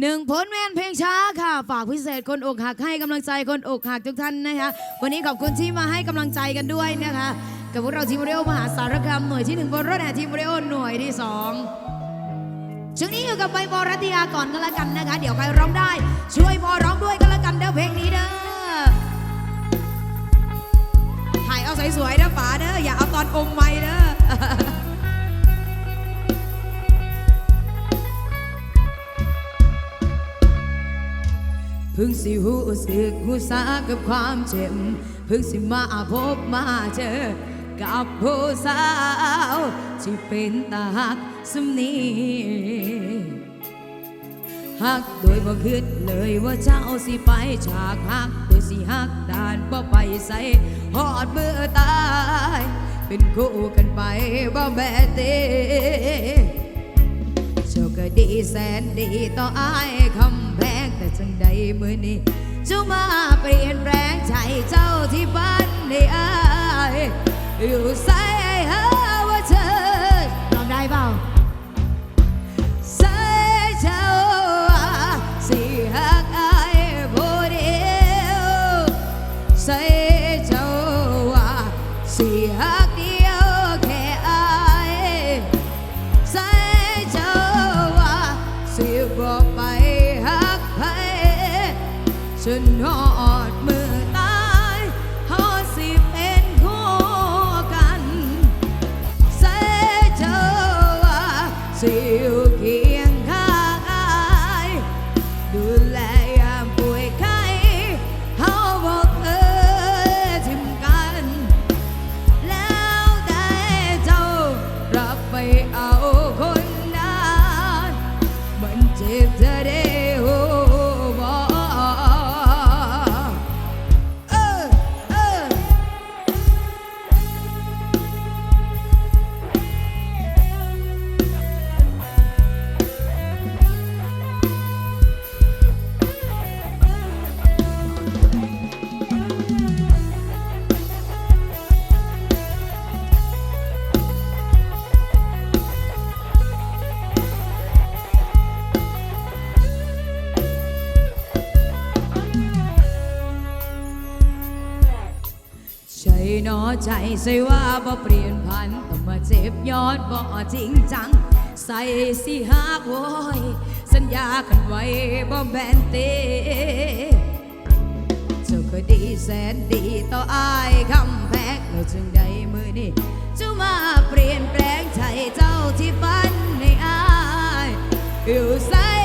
หนึ่งผลแมนเพลงช้าค่ะ ฝากพิเศษคนอกหักให้กำลังใจคนอกหักทุกท่านนะคะ วันนี้ขอบคุณที่มาให้กำลังใจกันด้วยนะคะ กับพวกเราทีมเรียวมหาสารคามหน่วยที่หนึ่งบนรถแห่ทีมเรียวหน่วยที่สองช่วงนี้อยู่กับใบบอรัตยาก่อนก็แล้วกันนะคะ เดี๋ยวใครร้องได้ ช่วยบอร้องด้วยก็แล้วกันเด้อเพลงนี้เด้อถ่ายเอาสวยๆนะป๋าเด้ออย่าเอาตอนอมไม่เด้อ พิ่งสิหูสึกหูสากับความเจ็บเพิ่งสิมาพบมาเจอ กับผู้สาวที่เป็นตาหักสำนีหักโดยบ่คิดเลยว่าเจ้าสิไปฉากหัก โดยสิหักด่านบ่ไปใส่หอดมือตาย เป็นคู่กันไปบ่แม่เตเจ้าก็ดีแสนดีต่ออายคำแพง จังใดมือนี้เจ้ามาเปลี่ยนแปลงใจเจ้าที่บ้านในอายอยู่ใส่ not ใจใส่ว่าบ่เปลี่ยนพันต้องมาเจ็บยอดบ่จริงจัง ใส่สิหักโวยสัญญากันไว้บ่แบนเตเจ้าก็ดีแสนดีต่ออายคำแพงแล้วจึงได้มือนี้เจ้ามาเปลี่ยนแปลงใจเจ้าที่ฝันในอายอยู่ใส่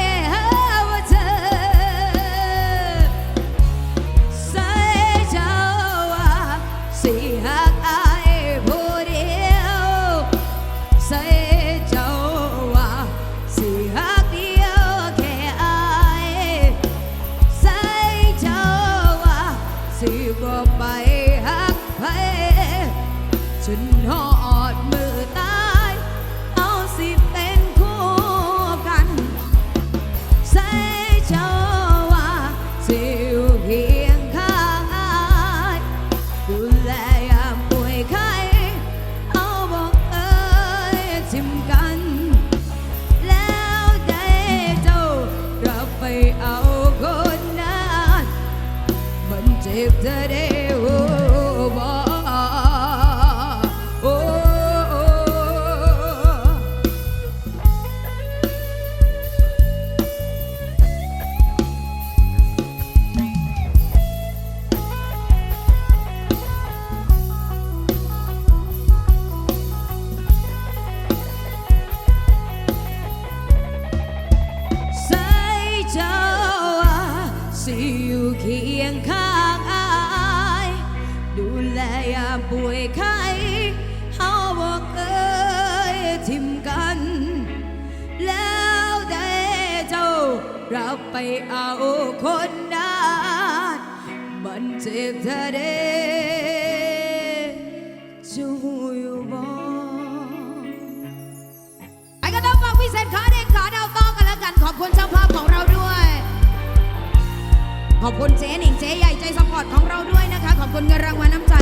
อบคุณเจ๊หนิงเจ๊ใหญ่ใจสปอร์ตของเราด้วยนะคะ ขอบคุณเงินรางวัลน้ำใจ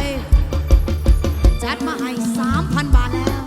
จัดมาให้3,000 บาทแล้ว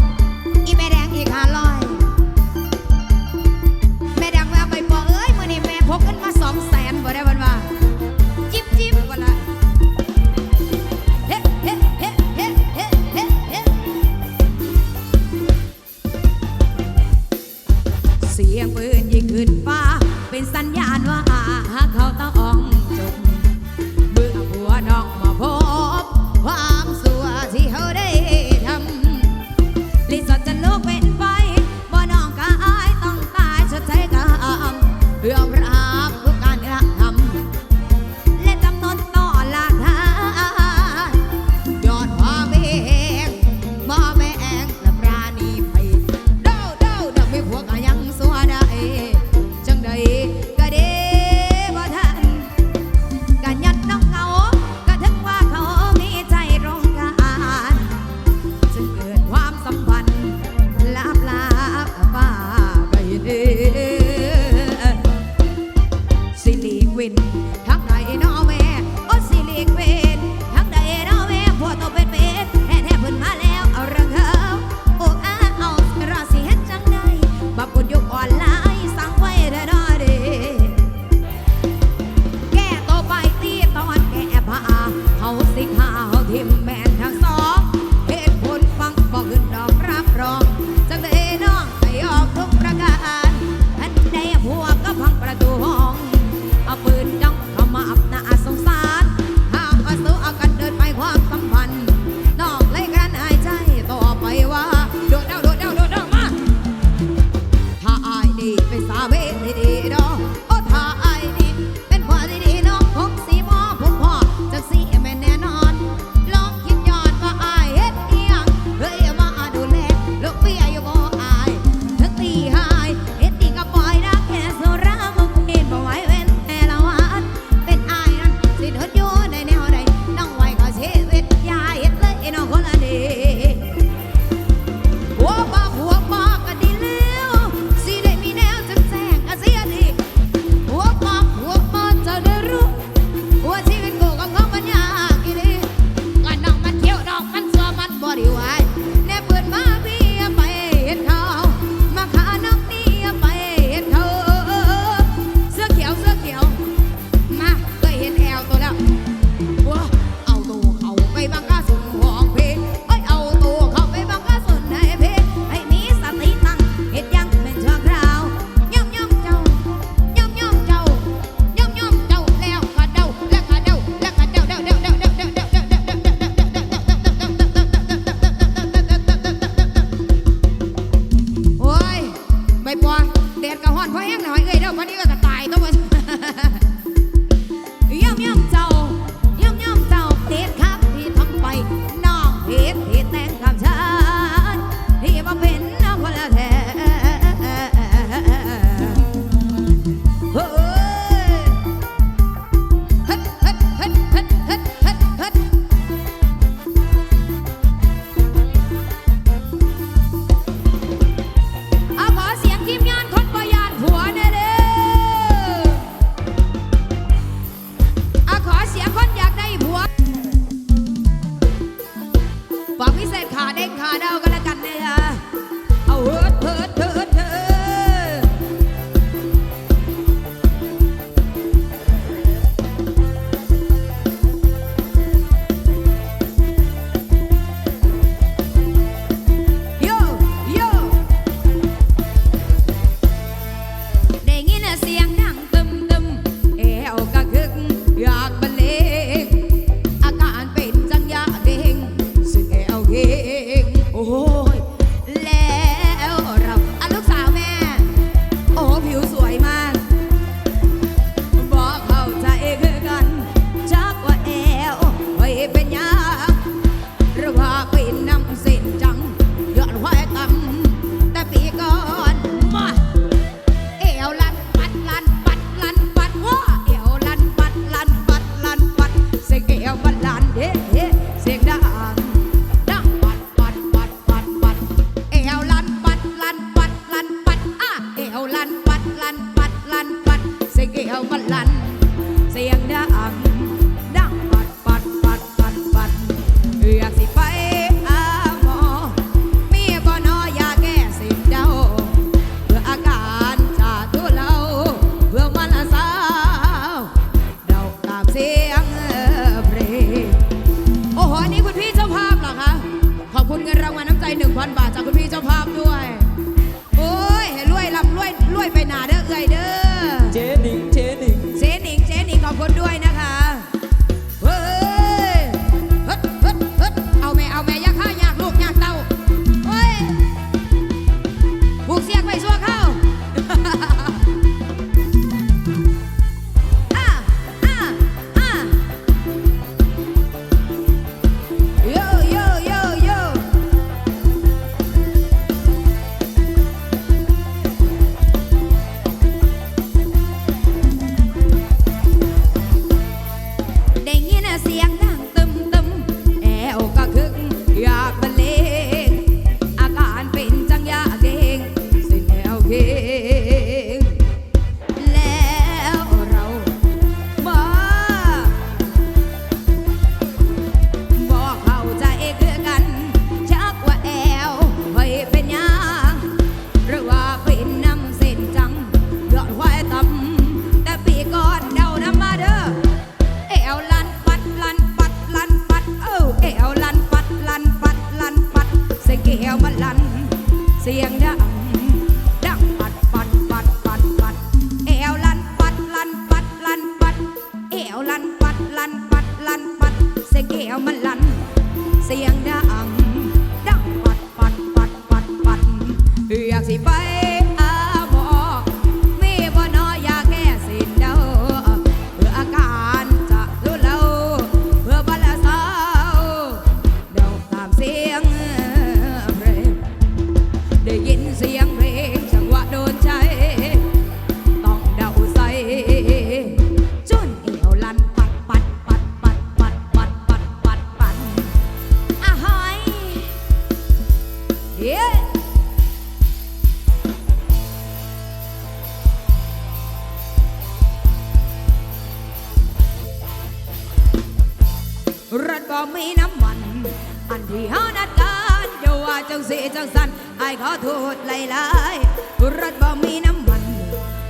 จังสันไอ้ขอโทษหลายๆรถบ่มีน้ำมัน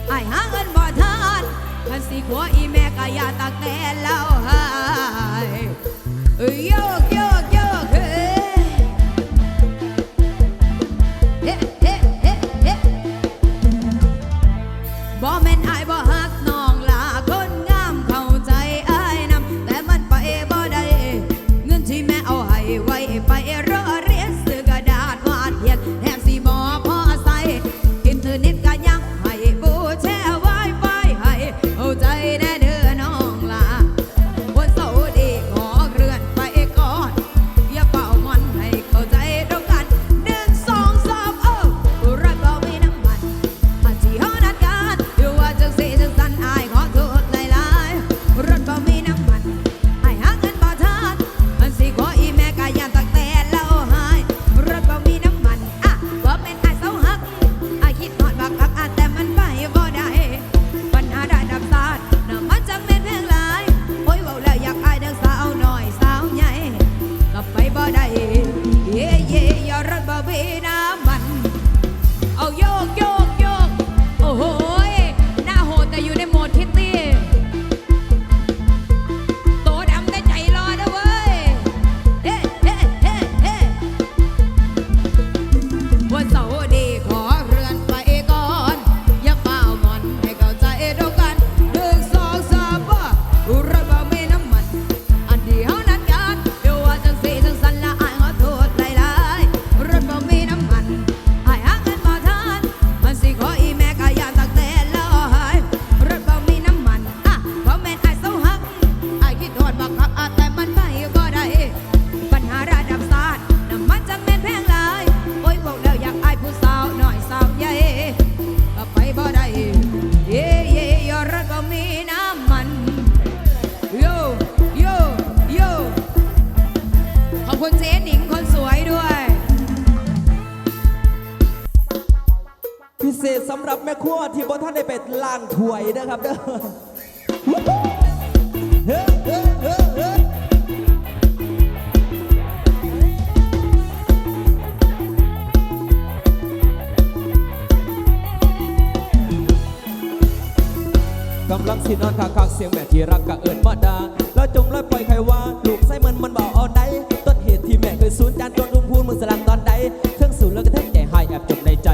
ไอ้หาเงินบ่ทานคันสีขัวอีแม่ก็ย่าตักแต่เล่าหายโยกโย เป็ดล่างถวยนะครับเด้อกำลังสินอนคาคาเสียงแม่ที่รักกะเอิดมาดา แล้วจงแล้วปล่อยใครว่า ลูกไส้มันมันเบาเอาได้ต้นเหตุที่แม่เคยสูญจานจนรุมพูนมือสลังตอนใดเครื่องสูญแล้วก็แทบใจหายแอบจมในใจ